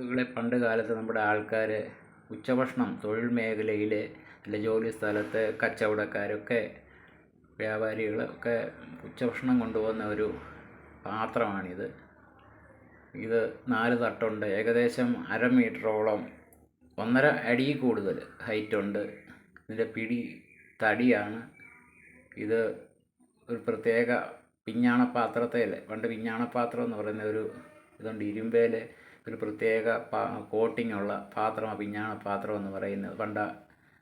സുഹൃത്തുക്കളെ പണ്ട് കാലത്ത് നമ്മുടെ ആൾക്കാർ ഉച്ചഭക്ഷണം തൊഴിൽ മേഖലയിൽ അല്ലെ ജോലി സ്ഥലത്ത് കച്ചവടക്കാരൊക്കെ വ്യാപാരികളൊക്കെ ഉച്ചഭക്ഷണം കൊണ്ടുപോകുന്ന ഒരു പാത്രമാണിത്. ഇത് നാല് തട്ടുണ്ട്. ഏകദേശം അര മീറ്ററോളം ഒന്നര അടി കൂടുതൽ ഹൈറ്റുണ്ട് ഇതിന്റെ പിടി തടിയാണ്. ഇത് ഒരു പ്രത്യേക പിഞ്ഞാണ പാത്രത്തിൽ പണ്ട് പിഞ്ഞാണ പാത്രം എന്ന് പറയുന്ന ഒരു ഇതുണ്ട്. ഇരുമ്പേൽ ഒരു പ്രത്യേക കോട്ടിംഗ് ഉള്ള പാത്രമാണ് പിഞ്ഞാണ പാത്രം എന്ന് പറയുന്നത്. പണ്ട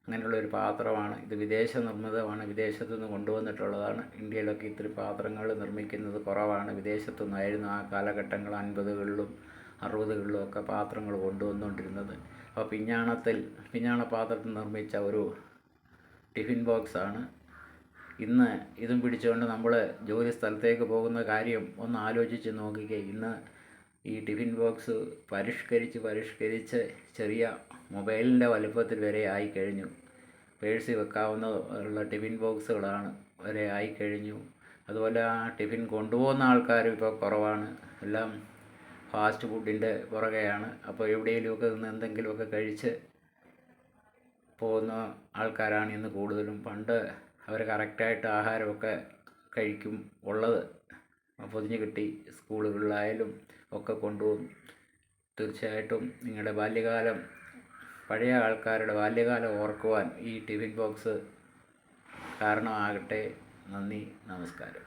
അങ്ങനെയുള്ള ഒരു പാത്രമാണ്. ഇത് വിദേശ നിർമ്മിതമാണ്. വിദേശത്തു നിന്ന് കൊണ്ടുവന്നിട്ടുള്ളതാണ്. ഇന്ത്യയിലൊക്കെ ഇത്തിരി പാത്രങ്ങൾ നിർമ്മിക്കുന്നത് കുറവാണ്. വിദേശത്തു നിന്നായിരുന്നു ആ കാലഘട്ടങ്ങൾ അൻപതുകളിലും അറുപതുകളിലും ഒക്കെ പാത്രങ്ങൾ കൊണ്ടുവന്നുകൊണ്ടിരുന്നത്. അപ്പോൾ പിഞ്ഞാണത്തിൽ പിഞ്ഞാണ പാത്രത്തിൽ നിർമ്മിച്ച ഒരു ടിഫിൻ ബോക്സാണ്. ഇന്ന് ഇതും പിടിച്ചുകൊണ്ട് നമ്മൾ ജോലി സ്ഥലത്തേക്ക് പോകുന്ന കാര്യം ഒന്ന് ആലോചിച്ച് നോക്കിക്കേ. ഇന്ന് ഈ ടിഫിൻ ബോക്സ് പരിഷ്കരിച്ച് പരിഷ്കരിച്ച് ചെറിയ മൊബൈലിന്റെ വലുപ്പത്തിൽ വരെ ആയിക്കഴിഞ്ഞു. പേഴ്സിൽ വെക്കാവുന്ന ഉള്ള ടിഫിൻ ബോക്സുകളാണ് വരെ ആയിക്കഴിഞ്ഞു. അതുപോലെ ആ ടിഫിൻ കൊണ്ടുപോകുന്ന ആൾക്കാരും ഇപ്പോൾ കുറവാണ്. എല്ലാം ഫാസ്റ്റ് ഫുഡിന്റെ പുറകെയാണ്. അപ്പോൾ എവിടെയെങ്കിലുമൊക്കെ നിന്ന് എന്തെങ്കിലുമൊക്കെ കഴിച്ച് പോകുന്ന ആൾക്കാരാണ് ഇന്ന് കൂടുതലും. പണ്ട് അവർ കറക്റ്റായിട്ട് ആഹാരമൊക്കെ കഴിക്കും ഉള്ളത്. പൊതിഞ്ഞ് കിട്ടി സ്കൂളുകളിലായാലും ഒക്കെ കൊണ്ടുപോകും. തീർച്ചയായിട്ടും നിങ്ങളുടെ ബാല്യകാലം പഴയ ആൾക്കാരുടെ ബാല്യകാലം ഓർക്കുവാൻ ഈ ടിഫിൻ ബോക്സ് കാരണമാകട്ടെ. നന്ദി നമസ്കാരം.